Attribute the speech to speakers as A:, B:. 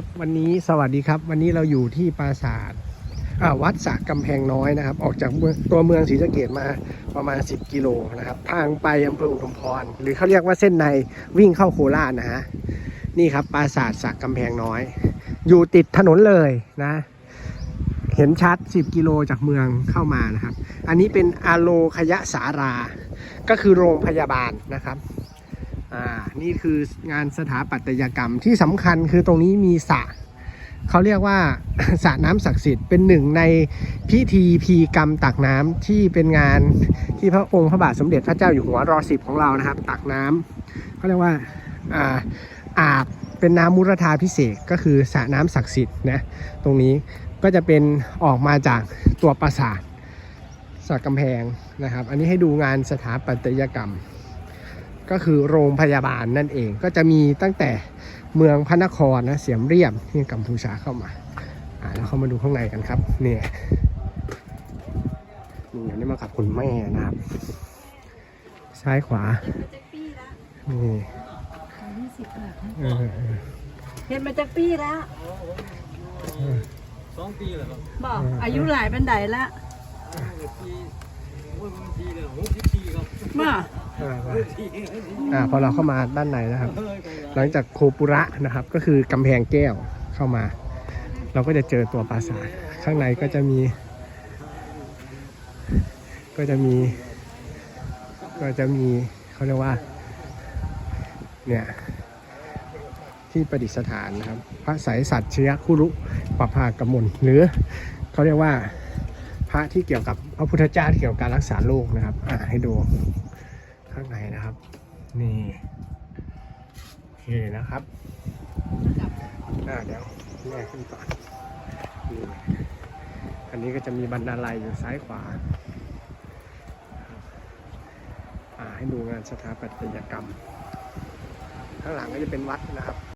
A: ครับวันนี้สวัสดีครับวันนี้เราอยู่ที่ปราสาทอ่าวัดสระกำแพงน้อยนะครับ ออกจากเมืองตัวเมืองศรีสะเกดมาประมาณ 10 กิโลนะครับทางไปอำเภออุทุมพร หรือเขาเรียกว่าเส้นในวิ่งเข้าโคราชนะฮะนี่ครับปราสาทสระกำแพงน้อย อยู่ติดถนนเลยนะ เห็นชัด 10 กิโลจากเมืองเข้ามานะครับ อันนี้เป็นอาโลคยะสารา ก็คือโรงพยาบาลนะครับ อ่า นี่คืองานสถาปัตยกรรมที่สำคัญคือตรงนี้มีสระเขาเรียกว่าสระน้ำศักดิ์สิทธิ์เป็นหนึ่งในพิธีพีกรรมตักน้ำที่เป็นงานที่พระองค์พระบาทสมเด็จพระเจ้าอยู่หัวรอสิบของเรานะครับ ตักน้ำเขาเรียกว่าอ่าอาบเป็นน้ำมุรธาพิเศษกก็คือสระน้ำศักดิ์สิทธิ์นะตรงนี้ก็จะเป็นออกมาจากตัวปราสาทสระกำแพงนะครับ อันนี้ให้ดูงานสถาปัตยกรรม ก็คือโรงพยาบาลนั่นเองก็จะมีตั้งแต่เมืองพระนครนะเสียมเรียบที่กัมพูชาเข้ามาอ่าแล้วเข้ามาดูข้างในกันครับเนี่ยนี่อันนี้มากับคุณแม่นะครับ ซ้ายขวานี่
B: ยี่สิบบาทนะ
A: เออเออ
B: เห็นมาจากปีแล้ว
C: สองปีแล้วครับ
B: บอกอายุหลายบันไดละ
C: ปีโอ้ยมันปีเลยหกสิบปีครับ
B: มา
A: อออ่าพอเราเข้ามาด้านในนะครับ หลังจากโคปุระนะครับ ก็คือกำแพงแก้วเข้ามา เราก็จะเจอตัวปราสาทข้างในก็จะมี ก็จะมี ก็จะมีเขาเรียกว่า เนี่ยที่ประดิษฐานนะครับ พระสายสัตว์เชื้อคุรุปภากมลหรือเขาเรียกว่าพระที่เกี่ยวกับพระพุทธเจ้าที่เกี่ยวกับการรักษาโรคนะครับ อ่าให้ดู ข้างในนะครับ นี่ โอเคนะครับอ่าเดี๋ยวแม่ขึ้นก่อนนี่อันนี้ก็จะมีบรรดาลัยอยู่ซ้ายขวาอ่าให้ดูงานสถาปัตยกรรม ข้างหลังก็จะเป็นวัดนะครับ